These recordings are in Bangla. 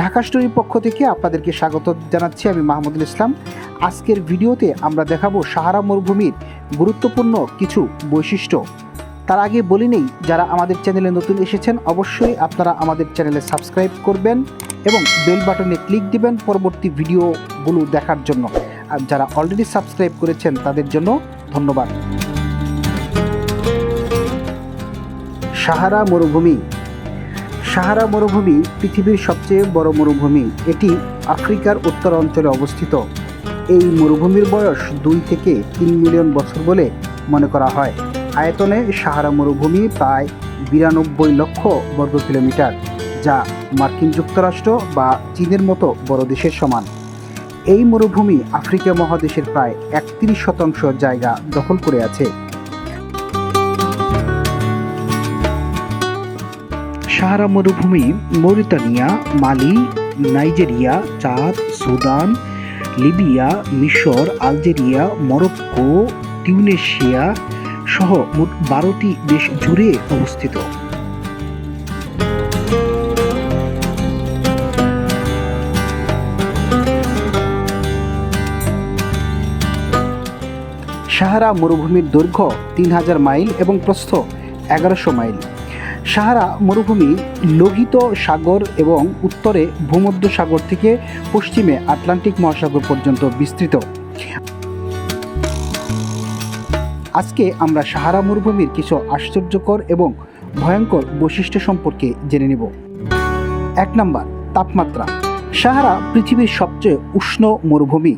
ঢাকা স্টোরির পক্ষ থেকে আপনাদেরকে স্বাগত জানাচ্ছি আমি মাহমুদুল ইসলাম। আজকের ভিডিওতে আমরা দেখাবো সাহারা মরুভূমির গুরুত্বপূর্ণ কিছু বৈশিষ্ট্য। তার আগে বলি নেই, যারা আমাদের চ্যানেলে নতুন এসেছেন, অবশ্যই আপনারা আমাদের চ্যানেলে সাবস্ক্রাইব করবেন এবং বেল বাটনে ক্লিক দিবেন পরবর্তী ভিডিওগুলো দেখার জন্য। আর যারা অলরেডি সাবস্ক্রাইব করেছেন, তাদের জন্য ধন্যবাদ। সাহারা মরুভূমি সাহারা মরুভূমি পৃথিবীর সবচেয়ে বড় মরুভূমি। এটি আফ্রিকার উত্তর অঞ্চলে অবস্থিত। এই মরুভূমির বয়স দুই থেকে তিন মিলিয়ন বছর বলে মনে করা হয়। আয়তনে সাহারা মরুভূমি প্রায় বিরানব্বই লক্ষ বর্গ কিলোমিটার, যা মার্কিন যুক্তরাষ্ট্র বা চীনের মতো বড় দেশের সমান। এই মরুভূমি আফ্রিকা মহাদেশের প্রায় একত্রিশ শতাংশ জায়গা দখল করে আছে। সাহারা মরুভূমি, Mauritania, Mali, Nigeria, Chad, Sudan, Libya, মিশর, আলজেরিয়া, মরক্কো, টিউনেশিয়া সহ মোট বারোটি দেশ জুড়ে অবস্থিত। সাহারা মরুভূমির দৈর্ঘ্য তিন হাজার মাইল এবং প্রস্থ এগারোশো মাইল। সাহারা মরুভূমি লোহিত সাগর এবং উত্তরে ভূমধ্য সাগর থেকে পশ্চিমে আটলান্টিক মহাসাগর পর্যন্ত বিস্তৃত। আজকে আমরা সাহারা মরুভূমির কিছু আশ্চর্যকর এবং ভয়ঙ্কর বৈশিষ্ট্য সম্পর্কে জেনে নেব। এক নম্বর, তাপমাত্রা। সাহারা পৃথিবীর সবচেয়ে উষ্ণ মরুভূমি।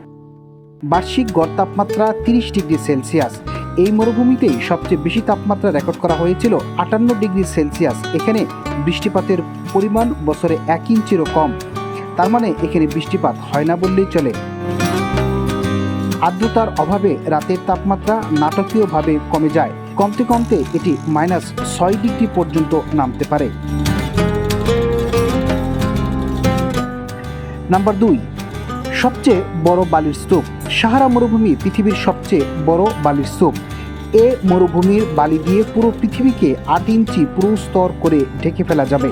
বার্ষিক গড় তাপমাত্রা তিরিশ ডিগ্রি সেলসিয়াস। এই মরুভূমিতেই সবচেয়ে বেশি তাপমাত্রা রেকর্ড করা হয়েছিল আটান্ন ডিগ্রি সেলসিয়াস। এখানে বৃষ্টিপাতের পরিমাণ বছরে এক ইঞ্চিরও কম। তার মানে এখানে বৃষ্টিপাত হয় না বললেই চলে। আর্দ্রতার অভাবে রাতের তাপমাত্রা নাটকীয়ভাবে কমে যায়। কমতে কমতে এটি মাইনাস ছয় ডিগ্রি পর্যন্ত নামতে পারে। নাম্বার দুই, সবচেয়ে বড় বালির স্তূপ। সাহারা মরুভূমি পৃথিবীর সবচেয়ে বড় বালির স্তূপ। এ মরুভূমির বালি দিয়ে পুরো পৃথিবীকে আট ইঞ্চি পুরো স্তর করে ঢেকে ফেলা যাবে।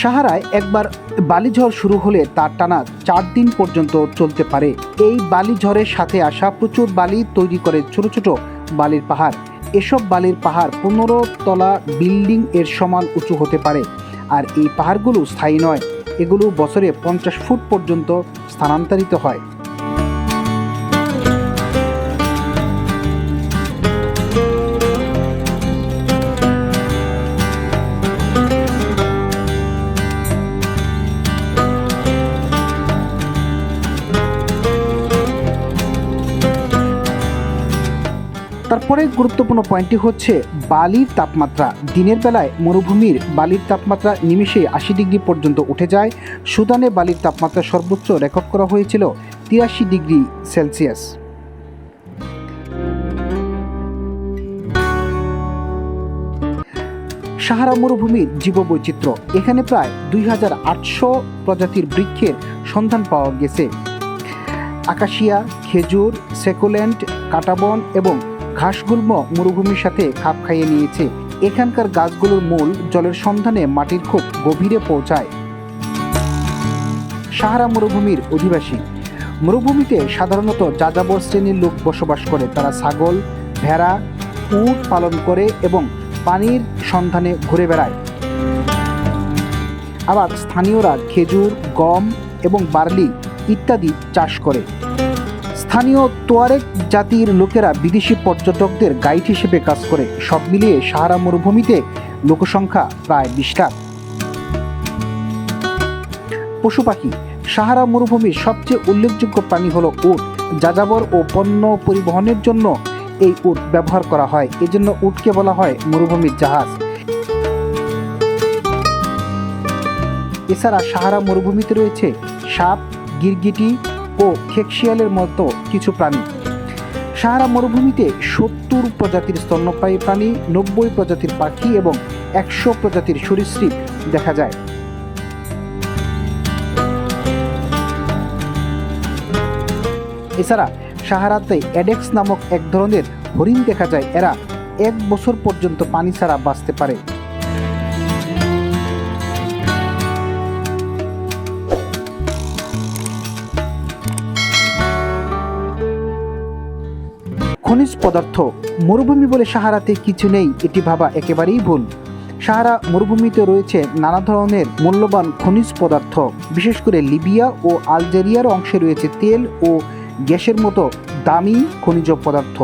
সাহারায় একবার বালিঝড় শুরু হলে তার টানা চার দিন পর্যন্ত চলতে পারে। এই বালিঝড়ের সাথে আসা প্রচুর বালি তৈরি করে ছোট ছোট বালির পাহাড়। এসব বালির পাহাড় পনেরো তলা বিল্ডিং এর সমান উঁচু হতে পারে। আর এই পাহাড়গুলো স্থায়ী নয়। এগুলো বছরে পঞ্চাশ ফুট পর্যন্ত স্থানান্তরিত হয়। তারপরে গুরুত্বপূর্ণ পয়েন্টটি হচ্ছে বালির তাপমাত্রা। দিনের বেলায় মরুভূমির বালির তাপমাত্রা নিমেষে আশি ডিগ্রি পর্যন্ত উঠে যায়। সুদানে বালির তাপমাত্রা সর্বোচ্চ রেকর্ড করা হয়েছিল তিরাশি ডিগ্রি সেলসিয়াস। সাহারা মরুভূমির জীববৈচিত্র্য। এখানে প্রায় দুই হাজার আটশো প্রজাতির বৃক্ষের সন্ধান পাওয়া গেছে। আকাশিয়া, খেজুর, সেকুলেন্ট, কাটাবন এবং ঘাসগুল্ম মরুভূমির সাথে খাপ খাইয়ে নিয়েছে। এখানকার গাছগুলোর মূল জলের সন্ধানে মাটির খুব গভীরে পৌঁছায়। সাহারা মরুভূমির অধিবাসী। মরুভূমিতে সাধারণত যাযাবর শ্রেণির লোক বসবাস করে। তারা ছাগল, ভেড়া, উট পালন করে এবং পানির সন্ধানে ঘুরে বেড়ায়। আবার স্থানীয়রা খেজুর, গম এবং বার্লি ইত্যাদি চাষ করে। স্থানীয় তোয়ারেক জাতির লোকেরা বিদেশি পর্যটকদের গাইড হিসেবে কাজ করে। সব মিলিয়ে সাহারা মরুভূমিতে লোকসংখ্যা প্রায় বিশ লাখ। পশু পাখি, সাহারা মরুভূমির সবচেয়ে উল্লেখযোগ্য প্রাণী হলো উট। যাযাবর ও পণ্য পরিবহনের জন্য এই উট ব্যবহার করা হয়। এজন্য উটকে বলা হয় মরুভূমির জাহাজ। এছাড়া সাহারা মরুভূমিতে রয়েছে সাপ, গিরগিটি ও খেকশিয়ালের মতো কিছু প্রাণী। সাহারা মরুভূমিতে সত্তর প্রজাতির স্তন্যপায়ী প্রাণী, নব্বই প্রজাতির পাখি এবং একশো প্রজাতির সরীসৃপ দেখা যায়। এছাড়া সাহারাতে অ্যাডেক্স নামক এক ধরনের হরিণ দেখা যায়। এরা এক বছর পর্যন্ত পানি ছাড়া বাঁচতে পারে। খনিজ পদার্থ, মরুভূমি বলে সাহারাতে কিছু নেই, এটি ভাবা একেবারেই ভুল। সাহারা মরুভূমিতে রয়েছে নানা ধরনের মূল্যবান খনিজ পদার্থ, বিশেষ করে লিবিয়া ও আলজেরিয়ার অংশে রয়েছে তেল ও গ্যাসের মতো দামি খনিজ পদার্থ।